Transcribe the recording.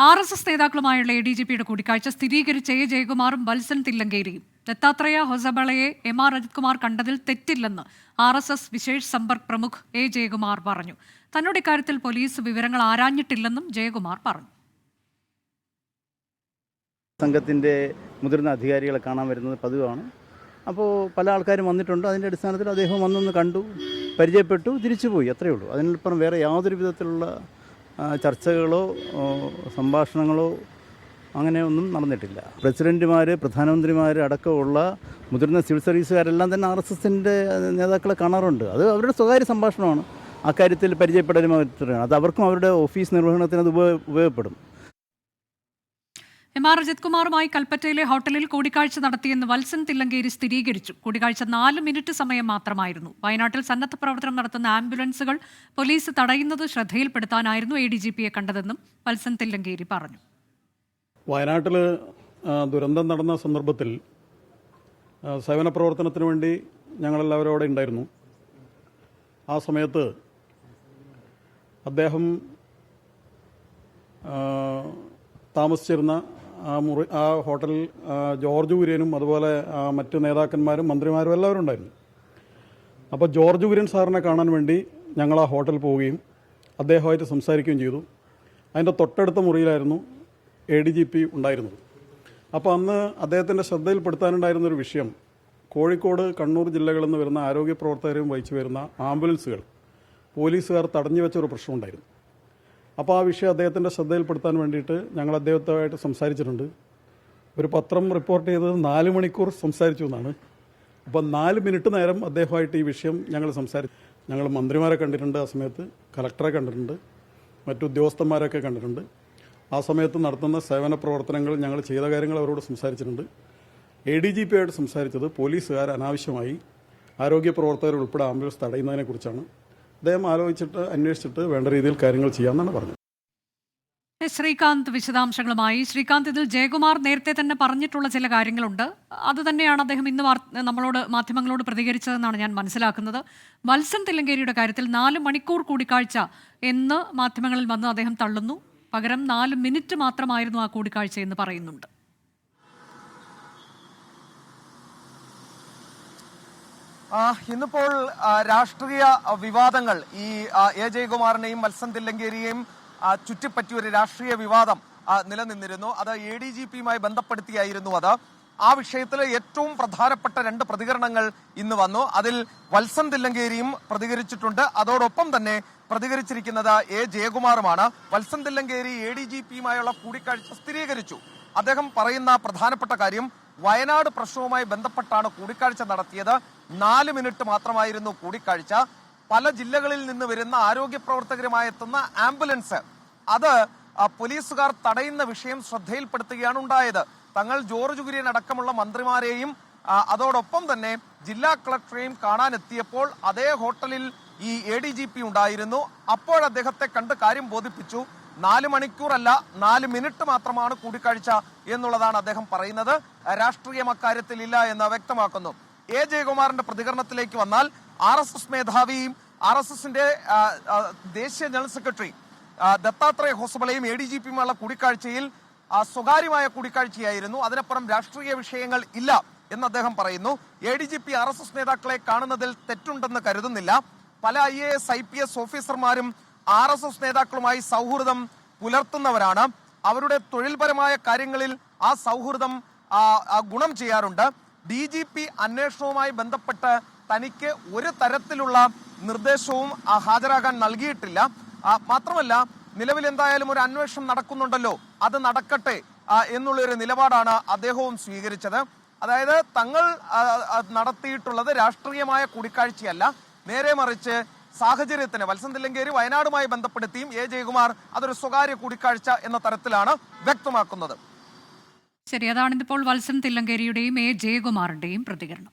R S S നേതാക്കളുമായുള്ള A D G പിയുടെ കൂടിക്കാഴ്ച സ്ഥിരീകരിച്ച എ ജയകുമാറും വത്സൻ തില്ലങ്കേരിയും. ദത്താത്രേയ ഹൊസബളയെ എം ആർ അജിത് കുമാർ കണ്ടതിൽ തെറ്റില്ലെന്ന് ആർ എസ് എസ് വിശേഷ് സമ്പർക്ക് പ്രമുഖ് എ ജയകുമാർ പറഞ്ഞു. തന്നോട് ഇക്കാര്യത്തിൽ പോലീസ് വിവരങ്ങൾ ആരാഞ്ഞിട്ടില്ലെന്നും ജയകുമാർ പറഞ്ഞു. സംഘത്തിന്റെ മുതിർന്ന അധികാരികളെ കാണാൻ വരുന്നത് പതിവാണ്. അപ്പോൾ പല ആൾക്കാരും വന്നിട്ടുണ്ട്. അതിന്റെ അടിസ്ഥാനത്തിൽ അദ്ദേഹം വന്നൊന്ന് കണ്ടു പരിചയപ്പെട്ടു തിരിച്ചുപോയി. അത്രയേ ഉള്ളൂ. അതിനപ്പുറം വേറെ യാതൊരു വിധത്തിലുള്ള ചർച്ചകളോ സംഭാഷണങ്ങളോ അങ്ങനെ ഒന്നും നടന്നിട്ടില്ല. പ്രസിഡന്റുമാർ പ്രധാനമന്ത്രിമാർ അടക്കമുള്ള മുതിർന്ന സിവിൽ സർവീസുകാരെല്ലാം തന്നെ ആർ എസ് എസിന്റെ നേതാക്കളെ കാണാറുണ്ട്. അത് അവരുടെ സ്വകാര്യ സംഭാഷണമാണ്. അക്കാര്യത്തിൽ പരിചയപ്പെടലും അത് അവർക്കും അവരുടെ ഓഫീസ് നിർവഹണത്തിന് അത് ഉപയോഗ ഉപയോഗപ്പെടും. എം ആർ അജിത് കുമാറുമായി കൽപ്പറ്റയിലെ ഹോട്ടലിൽ കൂടിക്കാഴ്ച നടത്തിയെന്ന് വത്സൻ തില്ലങ്കേരി സ്ഥിരീകരിച്ചു. കൂടിക്കാഴ്ച നാല് മിനിറ്റ് സമയം മാത്രമായിരുന്നു. വയനാട്ടിൽ സന്നദ്ധ പ്രവർത്തനം നടത്തുന്ന ആംബുലൻസുകൾ പോലീസ് തടയുന്നത് ശ്രദ്ധയിൽപ്പെടുത്താനായിരുന്നു എ ഡി ജി പിയെ കണ്ടതെന്നും വത്സൻ തില്ലങ്കേരി പറഞ്ഞു. വയനാട്ടിൽ ദുരന്തം നടന്ന സന്ദർഭത്തിൽ സേവന പ്രവർത്തനത്തിന് വേണ്ടി ഞങ്ങളെല്ലാവരും അവിടെ ഉണ്ടായിരുന്നു. ആ സമയത്ത് അദ്ദേഹം താമസിച്ചിരുന്ന ആ മുറി ആ ഹോട്ടലിൽ ജോർജ് കുര്യനും അതുപോലെ മറ്റ് നേതാക്കന്മാരും മന്ത്രിമാരും എല്ലാവരും ഉണ്ടായിരുന്നു. അപ്പോൾ ജോർജ് കുര്യൻ സാറിനെ കാണാൻ വേണ്ടി ഞങ്ങൾ ആ ഹോട്ടൽ പോവുകയും അദ്ദേഹമായിട്ട് സംസാരിക്കുകയും ചെയ്തു. അതിന്റെ തൊട്ടടുത്ത മുറിയിലായിരുന്നു എ ഡി ജി പി ഉണ്ടായിരുന്നത്. അപ്പോൾ അന്ന് അദ്ദേഹത്തിന്റെ ശ്രദ്ധയിൽപ്പെടുത്താനുണ്ടായിരുന്ന ഒരു വിഷയം കോഴിക്കോട് കണ്ണൂർ ജില്ലകളിൽ നിന്ന് വരുന്ന ആരോഗ്യ പ്രവർത്തകരും വഹിച്ചു വരുന്ന ആംബുലൻസുകൾ പോലീസുകാർ തടഞ്ഞു വെച്ച ഒരു പ്രശ്നമുണ്ടായിരുന്നു. അപ്പോൾ ആ വിഷയം അദ്ദേഹത്തിന്റെ ശ്രദ്ധയിൽപ്പെടുത്താൻ വേണ്ടിയിട്ട് ഞങ്ങൾ അദ്ദേഹത്തുമായിട്ട് സംസാരിച്ചിട്ടുണ്ട്. ഒരു പത്രം റിപ്പോർട്ട് ചെയ്തത് നാല് മണിക്കൂർ സംസാരിച്ചു എന്നാണ്. അപ്പം നാല് മിനിറ്റ് നേരം അദ്ദേഹമായിട്ട് ഈ വിഷയം ഞങ്ങൾ സംസാരിച്ചു. ഞങ്ങൾ മന്ത്രിമാരെ കണ്ടിട്ടുണ്ട് ആ സമയത്ത് കലക്ടറെ കണ്ടിട്ടുണ്ട് മറ്റു ഉദ്യോഗസ്ഥന്മാരൊക്കെ കണ്ടിട്ടുണ്ട്. ആ സമയത്ത് നടത്തുന്ന സേവന പ്രവർത്തനങ്ങൾ ഞങ്ങൾ ചെയ്ത കാര്യങ്ങൾ അവരോട് സംസാരിച്ചിട്ടുണ്ട്. എ ഡി ജി പി ആയിട്ട് സംസാരിച്ചത് പോലീസുകാർ അനാവശ്യമായി ആരോഗ്യ പ്രവർത്തകർ ഉൾപ്പെടെ ആംബുലൻസ് തടയുന്നതിനെക്കുറിച്ചാണ് അദ്ദേഹം ആലോചിച്ചിട്ട് അന്വേഷിച്ചിട്ട് വേണ്ട രീതിയിൽ കാര്യങ്ങൾ ചെയ്യാമെന്നാണ് പറഞ്ഞത്. ശ്രീകാന്ത് വിശദാംശങ്ങളുമായി. ശ്രീകാന്ത് ഇതിൽ ജയകുമാർ നേരത്തെ തന്നെ പറഞ്ഞിട്ടുള്ള ചില കാര്യങ്ങളുണ്ട്. അത് തന്നെയാണ് അദ്ദേഹം ഇന്ന് നമ്മളോട് മാധ്യമങ്ങളോട് പ്രതികരിച്ചതെന്നാണ് ഞാൻ മനസ്സിലാക്കുന്നത്. വത്സൻ തില്ലങ്കേരിയുടെ കാര്യത്തിൽ നാല് മണിക്കൂർ കൂടിക്കാഴ്ച എന്ന് മാധ്യമങ്ങളിൽ വന്ന് അദ്ദേഹം തള്ളുന്നു. പകരം നാല് മിനിറ്റ് മാത്രമായിരുന്നു ആ കൂടിക്കാഴ്ച എന്ന് പറയുന്നുണ്ട്. ഇന്നിപ്പോൾ രാഷ്ട്രീയ വിവാദങ്ങൾ ഈ എ ജയകുമാറിനെയും മത്സൻ തില്ലങ്കേരിയെയും ചുറ്റിപ്പറ്റിയ ചുറ്റിപ്പറ്റി ഒരു രാഷ്ട്രീയ വിവാദം നിലനിന്നിരുന്നു. അത് എ ഡി ജി പിയുമായി ബന്ധപ്പെടുത്തിയായിരുന്നു അത്. ആ വിഷയത്തിൽ ഏറ്റവും പ്രധാനപ്പെട്ട രണ്ട് പ്രതികരണങ്ങൾ ഇന്ന് വന്നു. അതിൽ വത്സൻ തില്ലങ്കേരിയും പ്രതികരിച്ചിട്ടുണ്ട്. അതോടൊപ്പം തന്നെ പ്രതികരിച്ചിരിക്കുന്നത് A ജയകുമാറുമാണ്. Valsan Thillankeri A D G പിയുമായുള്ള കൂടിക്കാഴ്ച സ്ഥിരീകരിച്ചു. അദ്ദേഹം പറയുന്ന പ്രധാനപ്പെട്ട കാര്യം വയനാട് പ്രശ്നവുമായി ബന്ധപ്പെട്ടാണ് കൂടിക്കാഴ്ച നടത്തിയത്. നാല് മിനിറ്റ് മാത്രമായിരുന്നു കൂടിക്കാഴ്ച. പല ജില്ലകളിൽ നിന്ന് വരുന്ന ആരോഗ്യ പ്രവർത്തകരുമായി എത്തുന്ന ആംബുലൻസ്. അത് പോലീസുകാർ തടയുന്ന വിഷയം ശ്രദ്ധയിൽപ്പെടുത്തുകയാണ് ഉണ്ടായത്. തങ്ങൾ ജോർജ് കുര്യൻ അടക്കമുള്ള മന്ത്രിമാരെയും അതോടൊപ്പം തന്നെ ജില്ലാ കളക്ടറെയും കാണാനെത്തിയപ്പോൾ അതേ ഹോട്ടലിൽ ഈ എ ഡി ജി പി ഉണ്ടായിരുന്നു. അപ്പോൾ അദ്ദേഹത്തെ കണ്ട് കാര്യം ബോധിപ്പിച്ചു. നാല് മണിക്കൂറല്ല നാല് മിനിറ്റ് മാത്രമാണ് കൂടിക്കാഴ്ച എന്നുള്ളതാണ് അദ്ദേഹം പറയുന്നത്. രാഷ്ട്രീയം അക്കാര്യത്തിൽ ഇല്ല എന്ന് വ്യക്തമാക്കുന്നു. എ. ജയകുമാറിന്റെ പ്രതികരണത്തിലേക്ക് വന്നാൽ ആർ എസ് എസ് മേധാവിയും ആർ എസ് എസിന്റെ ദേശീയ ജനറൽ സെക്രട്ടറി ദത്താത്രേയ ഹോസബളയും എ ഡി ജി പിയുമുള്ള കൂടിക്കാഴ്ചയിൽ സ്വകാര്യമായ കൂടിക്കാഴ്ചയായിരുന്നു. അതിനപ്പുറം രാഷ്ട്രീയ വിഷയങ്ങൾ ഇല്ല എന്ന് അദ്ദേഹം പറയുന്നു. A D G P R S S നേതാക്കളെ കാണുന്നതിൽ തെറ്റുണ്ടെന്ന് കരുതുന്നില്ല. പല I A S I P S ഓഫീസർമാരും R S S നേതാക്കളുമായി സൗഹൃദം പുലർത്തുന്നവരാണ്. അവരുടെ തൊഴിൽപരമായ കാര്യങ്ങളിൽ ആ സൗഹൃദം ഗുണം ചെയ്യാറുണ്ട്. ഡി ജി പി അന്വേഷണവുമായി ബന്ധപ്പെട്ട് തനിക്ക് ഒരു തരത്തിലുള്ള നിർദ്ദേശവും ഹാജരാകാൻ നൽകിയിട്ടില്ല. മാത്രമല്ല നിലവിൽ എന്തായാലും ഒരു അന്വേഷണം നടക്കുന്നുണ്ടല്ലോ അത് നടക്കട്ടെ എന്നുള്ള എന്നുള്ളൊരു നിലപാടാണ് അദ്ദേഹവും സ്വീകരിച്ചത്. അതായത് തങ്ങൾ നടത്തിയിട്ടുള്ളത് രാഷ്ട്രീയമായ കൂടിക്കാഴ്ചയല്ല. നേരെ മറിച്ച് സാഹചര്യത്തിന് വത്സന്തില്ലങ്കേരി വയനാടുമായി ബന്ധപ്പെടുത്തിയും എ ജയകുമാർ അതൊരു സ്വകാര്യ കൂടിക്കാഴ്ച എന്ന തരത്തിലാണ് വ്യക്തമാക്കുന്നത്. ശരി അതാണിതിപ്പോൾ വത്സൻ തില്ലങ്കേരിയുടെയും എ ജയകുമാറിന്റെയും പ്രതികരണം.